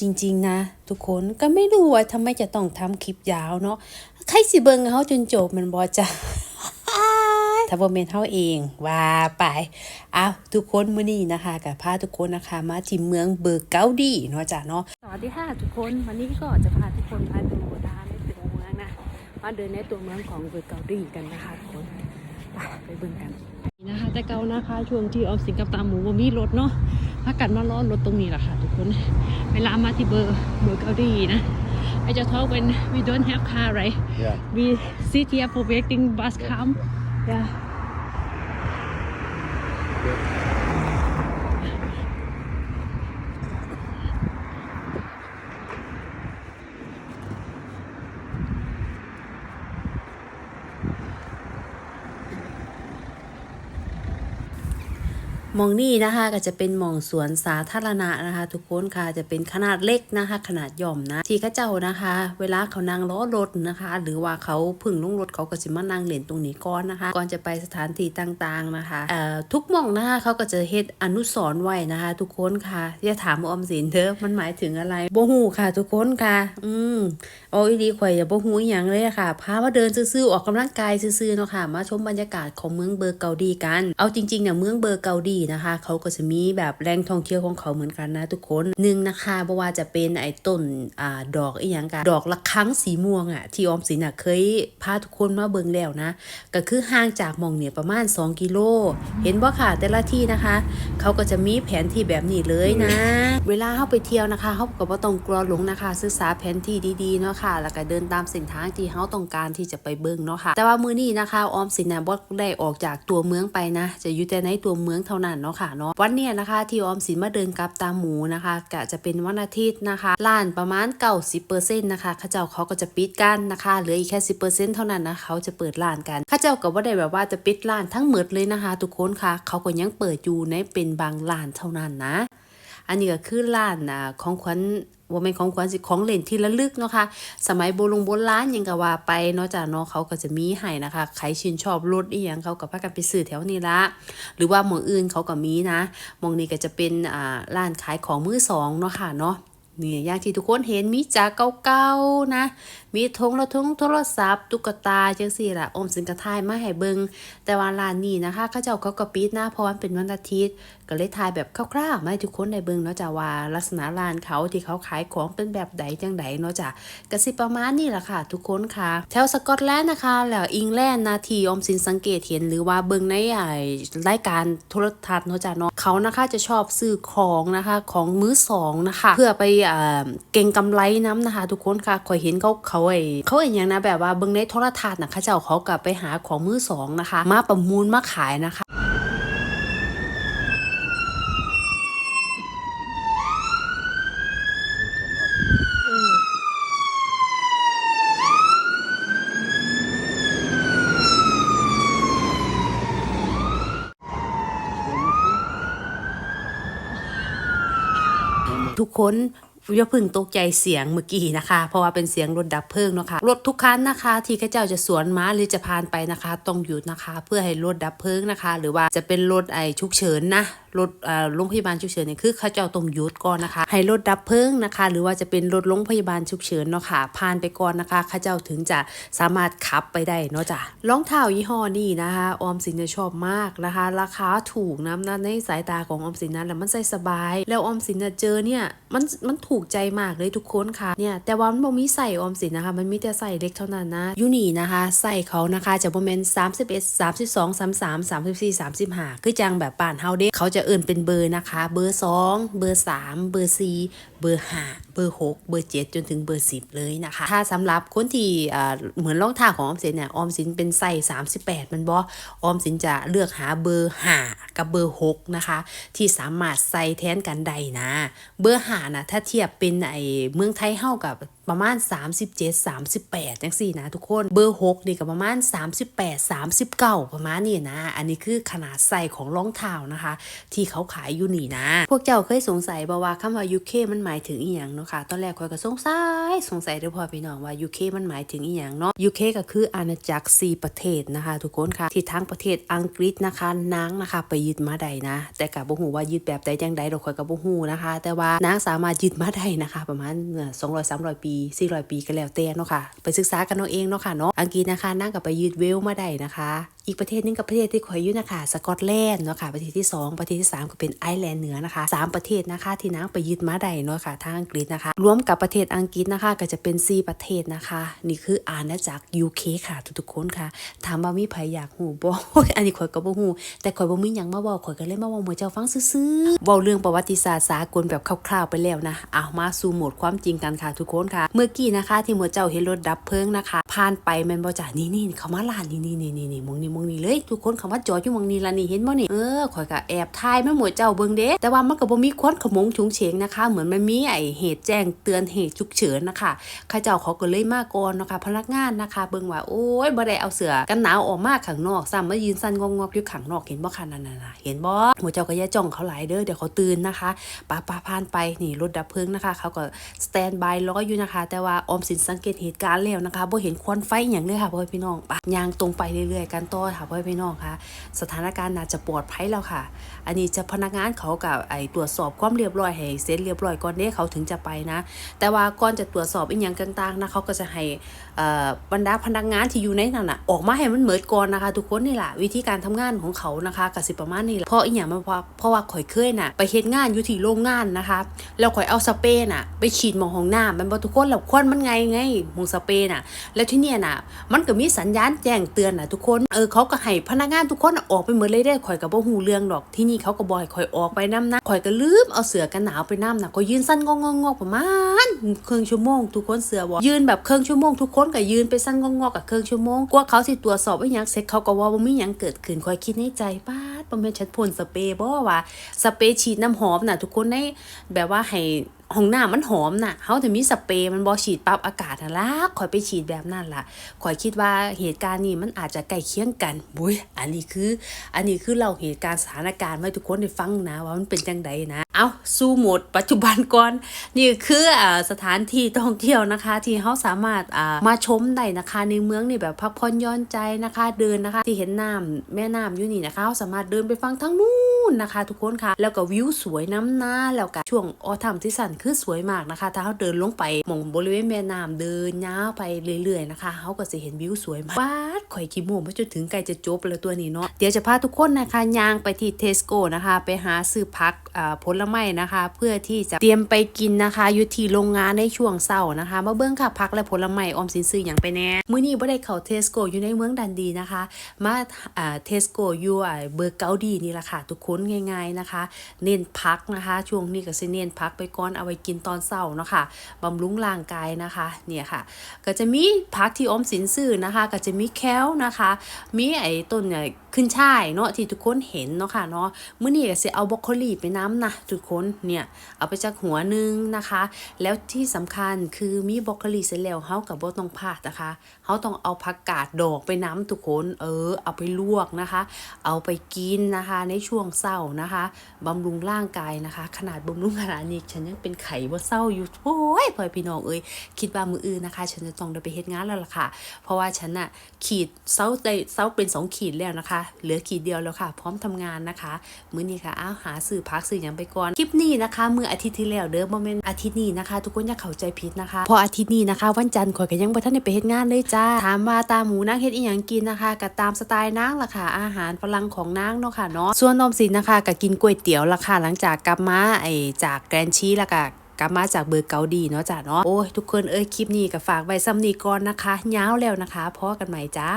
จริง ๆ นะ ทุกคนก็ไม่รู้ว่าทำไมจะต้องทำคลิปยาวเนาะใครสิเบิ่งเขาจนจบแมันบ่จ้ะถ้าบ่แม่นเฮาเองว่าไปอ้าวทุกคนมื้อนี้นะคะกับพาทุกคนนะคะมาที่เมืองเบิร์กเกาดีเนาะจ้ะเนาะสวัสดีค่ะทุกคนวันนี้ก็จะพาทุกคนมาดูดานในตัวเมืองนะมาเดินในตัวเมืองของเบิร์กเกาดีกันนะคะทุกคนไปไปเบิ่งกันนี่นะคะแต่เก่านะคะช่วงที่ออฟสิงกับตาหมูบ่มีรถเนาะ พากันมารอรถตรงนี้แหละค่ะทุกคน เวลามาที่เบอร์เบิร์กเกาดีนะ I just talk when we don't have car right Yeah. we sit here for waiting bus come yeah ห มองนี่นะคะก็จะเป็นมองสวนสาธารณะนะคะ ทุกคนค่ะจะเป็นขนาดเล็กนะคะ ขนาดย่อมนะที่เข้าเจ้านะคะ เวลาเขานั่งล้อรถนะคะ หรือว่าเขาพึ่งลงรถเขาก็สิมานั่งเล่นตรงนี้ก่อนนะคะ ก่อนจะไปสถานที่ต่างๆนะคะเอ่อทุกมองนะคะเขาก็จะเฮ็ดอนุสรณ์ไว้นะคะ ทุกคนค่ะอย่าถามออมสินเถอะมันหมายถึงอะไรบ่ฮู้ค่ะ ทุกคนค่ะ อืมโอ้ยดีข่อยอย่าบ่ฮู้อย่างเลยะค่ะพามาเดินซื่อๆออกกำลังกายซื่อๆเนาะค่ะมาชมบรรยากาศของเมืองเบอร์เกาดีกัน เอาจริงๆเนี่ยเมืองเบอร์เกาดีนะคะ เขาก็จะมีแบบแหล่งท่องเที่ยวของเขาเหมือนกันนะทุกคนหนึ่งนะคะบ่ว่าจะเป็นไอ้ต้นอ่าดอกอีหยังกันดอกละคังสีม่วงอะที่ออมสินอะเคยพาทุกคนมาเบิ่งแล้วนะ ก็คือห่างจากมองเนี่ยประมาณ 2 กิโล เห็นบ่ค่ะแต่ละที่นะคะ เขาก็จะมีแผนที่แบบนี้เลยนะ เวลาเข้าไปเที่ยวนะคะเขาก็บ่ต้องกลัวหลงนะคะ ศึกษาแผนที่ดีๆเนาะค่ะ แล้วก็เดินตามเส้นทางที่เขาต้องการที่จะไปเบิ่งเนาะค่ะ แต่ว่ามื้อนี้นะคะออมสินน่ะบ่ได้ออกจากตัวเมืองไปนะ จะอยู่แต่ในตัวเมืองเท่านั้นเนาะค่ะเนาะวันเนี้ยนะคะที่ออมสินมาเดินกับตาหมูนะคะก็จะเป็นวันอาทิตย์นะคะล้านประมาณ90%นต์นะคะเข้าเจ้าเขาก็จะปิดกันนะคะเหลืออีกแค่10%เซ็นต์เท่านั้นนะเขาจะเปิดร้านกันเข้าเจ้าก็บ่ได้แบบว่าจะปิดร้านทั้งหมดเลยนะคะ ทุกคนค่ะ เขาก็ยังเปิดอยู่ในเป็นบางร้านเท่านั้นนะ อันนี้ก็คือร้านอ่าของขวัญว่าเป็นของขวัญสิของเล่นที่ระลึกเนาะค่ะสมัยโบราณโบราณหยังก็ว่าไปเนาะจ้ะเนาะเขาก็จะมีให้นะคะใครชื่นชอบรถอีหยังเขาก็พากันไปซื้อแถวนี้ละหรือว่าหมองอื่นเขาก็มีนะหมองนี้ก็จะเป็นอ่าร้านขายของมือสองเนาะค่ะเนาะนี่อย่างที่ทุกคนเห็นมีจากเก่าๆนะ มีทงละทงโทรศัพท์ตุ๊กตาจังสี่ล่ะอมสินกระทายมาให้เบิงแต่ว่าร้านนี้นะคะเขาเจ้าเขาก็ปิดนะเพราะว่ามันเป็นวันอาทิตย์ ก็เลยถ่ายแบบคร่าวๆมาทุกคนได้เบิงเนาะจ้ะว่าลักษณะร้านเขาที่เขาขายของเป็นแบบใดจังใดเนาะจ้ะก็สิประมาณนี้แหละค่ะทุกคนค่ะ แถวสกอตแลนด์นะคะ แล้วอิงแลนด์นาทีอมสินสังเกตเห็นหรือว่าเบิงในไอ้รายการโทรทัศน์เนาะจ้ะเนาะเขานะคะจะชอบซื้อของนะคะของมือสองนะคะ เพื่อไปเอ่อเก่งกำไรน้ำนะคะ ทุกคนค่ะคอยเห็นเขาเขาไอ้เขาเห็นอย่างนะแบบว่าเบิงในโทรทัศน์นะเขาเจ้าเขากลับไปหาของมือสองนะคะ มาประมูลมาขายนะคะ ทุกคนอย่าเพึ่งตกใจเสียงเมื่อกี้นะคะ เพราะว่าเป็นเสียงรถดับเพลิงเนาะค่ะรถทุกคันนะคะ ที่ข้าเจ้าจะสวนมาหรือจะผ่านไปนะคะ ต้องหยุดนะคะ เพื่อให้รถดับเพลิงนะคะ หรือว่าจะเป็นรถไอฉุกเฉินนะรถอ่าโรงพยาบาลฉุกเฉินเนี่ยคือเข้าเจ้าต้องยุดก่อนนะคะ ให้รถดับเพลิงนะคะ หรือว่าจะเป็นรถโรงพยาบาลฉุกเฉินเนาะค่ะผ่านไปก่อนนะคะเข้าเจ้าถึงจะสามารถขับไปได้เนาะจ้ะรองเท้ายี่ห้อนี้นะคะออมสินจะชอบมากนะคะ ราคาถูกนะนะในสายตาของออมสินนะแล้วมันใส่สบาย แล้วออมสินน่ะเจอเนี่ยมันมันถูกใจมากเลยทุกคนค่ะเนี่ยแต่ว่ามันบ่มีใส่ออมสินนะคะ มันมีแต่ใส่เล็กเท่านั้นนะยูนี่นะคะใส่เขานะคะจะประมาณสามสิบ่แม่น31 32 33 34 35คือจังแบบป่านเฮาเด้เขาจะจะเอิ่นเป็นเบอร์นะคะ เบอร์2เบอร์3เบอร์4เบอร์5เบอร์ 6 เบอร์ 7 จนถึงเบอร์ 10 เลยนะคะ ถ้าสำหรับคนที่เหมือนรองเท้าของออมสินเนี่ยออมสินเป็นไส้38 มันบ่ออมสินจะเลือกหาเบอร์5กับเบอร์ 6 นะคะ ที่สามารถใส่แทนกันได้นะ เบอร์5นะถ้าเทียบเป็นไอเมืองไทยเฮากับประมาณ 37 38จังสี่นะทุกคนเบอร์ 6 นี่ก็ประมาณ 38 39 ประมาณนี้นะ อันนี้คือขนาดไซส์ของรองเท้านะคะ ที่เขาขายอยู่นี่นะ พวกเจ้าเคยสงสัยบ่ว่าคำว่า UK มันหมายถึงอีหยังเนาะค่ะ ตอนแรกคอยก็สงสัย สงสัยเด้อพ่อพี่น้องว่า UK มันหมายถึงอีหยังเนาะ UK ก็คืออาณาจักร4ประเทศนะคะ ทุกคนค่ะ ที่ทั้งประเทศอังกฤษนะคะนางนะคะไปยึดมาได้นะ แต่ก็บ่ฮู้ว่ายึดแบบใดจังใดดอกข่อยก็บ่ฮู้นะคะ แต่ว่านางสามารถยึดมาได้นะคะ ประมาณ200 300 ปี 400 ปีก็แล้วแต่เนาะค่ะ ไปศึกษากันเอาเองเนาะค่ะเนาะ อังกฤษนะคะนางก็ไปยึดเวลมาได้นะคะ อีกประเทศหนึงกับประเทศที่ข่อยอยู่นะคะสกอตแลนด์เนาะค่ะประเทศที่ 2 ประเทศที่ 3 ก็เป็นไอร์แลนด์เหนือนะคะสามประเทศนะคะที่นางไปยึดมาได้เนาะค่ะทางอังกฤษนะคะ รวมกับประเทศอังกฤษนะคะ ก็จะเป็น 4 ประเทศนะคะ นี่คืออาณาจักร UK ค่ะ ทุกๆคนค่ะถามว่ามีใครอยากหูบ่อันนี้ข่อยก็บ่ฮู้แต่ข่อยบ่มีหยังมาเว้าข่อยก็เลยมาเว้าให้เจ้าฟังซื่อๆเว้าเรื่องประวัติศาสตร์สากลแบบคร่าวๆไปแล้วนะเอามาสู่โหมดความจริงกันค่ะทุกคนค่ะ เมื่อกี้นะคะ ที่หมวดเจ้าเห็นรถดับเพลิงนะคะ ผ่านไปแม่นบ่จ้ะนี่นี่เขามาลานนี่นี่นี่นี่นี่มงนี่มองนี่เลย ทุกคนคำว่าจอดอยู่มองนี่ละนี่เห็นบ่นี่เออข่อยก็แอบถ่ายแม่หมวดเจ้าเบิ่งเด้แต่ว่ามันก็บ่มีควันขมงฉุงเฉงนะคะ เหมือนมันมีไอเหตุแจ้งเตือนเหตุฉุกเฉินนะคะข้าเจ้าเขาก็เลยมาก่อนนะคะ พนักงานนะคะ เบิ่งว่าโอ้ยบ่ได้เอาเสือกันหนาวออกมาข้างนอกซ้ำมายืนสั่นงอกๆอยู่ข้างนอกเห็นบ่คะนั่นน่ะเห็นบ่หมวดเจ้าก็อย่าจ้องเขาหลายเด้อเดี๋ยวเขาตื่นนะคะป้าป้าผ่านไปนี่รถดับเพลิงนะคะ เขาก็สแตนบายรออยู่นะคะ แต่ว่าออมสินสังเกตเหตุการณ์แล้วนะคะบ่เห็นควันไฟอย่างเลยค่ะพ่อพี่น้องปะยางตรงไปเรื่อยๆกันต่อค่ะพ่อพี่น้องค่ะ สถานการณ์น่าจะปลอดภัยแล้วค่ะ อันนี้จะพนักงานเขากับไอตรวจสอบความเรียบร้อยให้เสร็จเรียบร้อยก่อนเด้เขาถึงจะไปนะ แต่ว่าก่อนจะตรวจสอบอีกอย่างต่างๆนะเขาก็จะให้บรรดาพนักงานที่อยู่ในนั้นน่ะออกมาให้มันเหมือนก่อนนะคะ ทุกคนนี่แหละวิธีการทำงานของเขานะคะกับสิประมาณนี้แหละเพราะอีกอย่างมันเพราะเพราะว่าข่อยเคยน่ะไปเฮ็ดงานอยู่ที่โรงงานนะคะแล้วข่อยเอาสเปรย์น่ะไปฉีดหมองห้องน้ำมันบ่ทุกคนแล้วควันมันไงไงมองสเปรย์น่ะ แล้วที่เนี่ยน่ะ มันก็มีสัญญาณแจ้งเตือนน่ะทุกคนเออเขาขาก็ให้พนักงานทุกคนออกไปหมดเลยได้ข่อยก็บ่ฮู้เรื่องดอกที่นี่เขาก็บ่ให้ข่อยออกไปนํนะข่อยก็ลืมเอาเสือกันหนาวไปนํน่ะข่อยยืนสั้นงงๆประมาณครึ่งชั่วโมงทุกคนเสือบ่ยืนแบบครึ่งชั่วโมงทุกคนก็ยืนไปสั้นงงๆกับครึ่งชั่วโมงกว่าเขาสิตรวจสอบอีหยังเสร็จเขาก็ว่าบ่มีหยังเกิดขึ้นข่อยคิดในใจป้าดบ่แม่นฉันพ่นสเปรย์บ่ว่าสเปรย์ฉีดน้ำหอมน่ะทุกคนในแบบว่าให้ ห้องน้ำมันหอมน่ะเขาจะมีสเปรย์มันบอฉีดปรับอากาศนะล่ะข่อยไปฉีดแบบนั้นล่ะข่อยคิดว่าเหตุการณ์นี้มันอาจจะใกล้เคียงกันบุ้ยอันนี้คือ อันนี้คือเราเหตุการณ์สถานการณ์ไว้ทุกคนได้ฟังนะ ว่ามันเป็นจังใดนะ เอาสู้หมดปัจจุบันก่อน นี่คืออ่าสถานที่ท่องเที่ยวนะคะ ที่เขาสามารถอ่ามาชมได้นะคะ ในเมืองนี่แบบพักผ่อนย้อนใจนะคะ เดินนะคะ ที่เห็นน้ำแม่น้ำอยู่นี่นะคะเขาสามารถเดินไปฟังทั้งนู้น นะคะทุกคนค่ะ แล้วก็วิวสวยน้ำหน้าแล้วก็ช่วงออทัมที่สันคือสวยมากนะคะ ถ้าเขาเดินลงไปมองบริเวณแม่น้ำเดินยาวไปเรื่อยๆนะคะเขาก็จะเห็นวิวสวยมากว้าดข่อยขี้โมงไปจนถึงใกล้จะจบแล้วตัวนี้เนาะเดี๋ยวจะพาทุกคนนะคะย่างไปที่เทสโก้นะคะ ไปหาซื้อพักผลไม้นะคะ เพื่อที่จะเตรียมไปกินนะคะอยู่ที่โรงงานในช่วงเช้านะคะมาเบิ้องค่ะพักและผลไม้ออมสินซื้ออย่างไปแน่มื้อนี้บ่ได้เข้าเทสโก้อยู่ในเมืองดันดีนะคะ มาเทสโก้อยู่อ่าเบอร์เกาดีนี่แหละค่ะทุกคนง่าย ๆนะคะ เน้นพักนะคะ ช่วงนี้ก็สิเน้นพักไปก่อนเอาไว้กินตอนเช้าเนาะค่ะบำรุงร่างกายนะคะ เนี่ยค่ะ ก็จะมีพักที่อมสินซื้อนะคะ ก็จะมีแคลนะคะ มีไอ้ต้นเนี่ยขึ้นช่ายเนาะที่ทุกคนเห็นเนาะค่ะเนาะมื้อนี้ก็สิเอาบรอกโคลีไปน้ำนะทุกคนเนี่ยเอาไปจากหัวหนึงนะคะ แล้วที่สำคัญคือมีบรอกโคลีเสร็จแล้วเฮากับบ่ต้องพลาดนะคะเฮาต้องเอาผักกาดดอกไปน้ำทุกคน เออ เอาไปลวกนะคะ เอาไปกินนะคะ ในช่วงเศร้านะคะบำรุงร่างกายนะคะ ขนาดบำรุงขนาดนี้ฉันยังเป็นไข้บ่เศร้าอยู่โอ้ยพ่อพี่น้องเอ้ยคิดว่ามืออื่นนะคะ ฉันจะต้องได้ไปเฮ็ดงานแล้วล่ะค่ะ เพราะว่าฉันน่ะขีดเศร้าได้เศร้าเป็นสองขีดแล้วนะคะ เหลือขีดเดียวแล้วค่ะ พร้อมทำงานนะคะมื้อนี้ค่ะอ้าวหาสื่อพักสื่อหยังไปก่อนคลิปนี้นะคะเมื่ออาทิตย์ที่แล้วเด้อบ่แม่นอาทิตย์นี้นะคะ ทุกคนอย่าเข้าใจผิดนะคะ พออาทิตย์นี้นะคะ วันจันทร์ข่อยก็ยังบ่ทันได้ไปเฮ็ดงานเลยจ้าถามว่าตาหมูนางเฮ็ดอีหยังกินนะคะก็ตามสไตล์นางล่ะค่ะอาหารฝรั่งของนางเนาะค่ะเนาะส่วนนมสินนะคะก็กินก๋วยเตี๋ยวละค่ะหลังจากกลับมาไอจากแกรนชีแล้วก็กลับมาจากเบอร์เกาดีเนาะจ้ะเนาะโอ้ยทุกคนเอ้ยคลิปนี้ก็ฝากไว้ซ้ำนี้ก่อนนะคะย้าวแล้วนะคะพอกันใหม่จ้า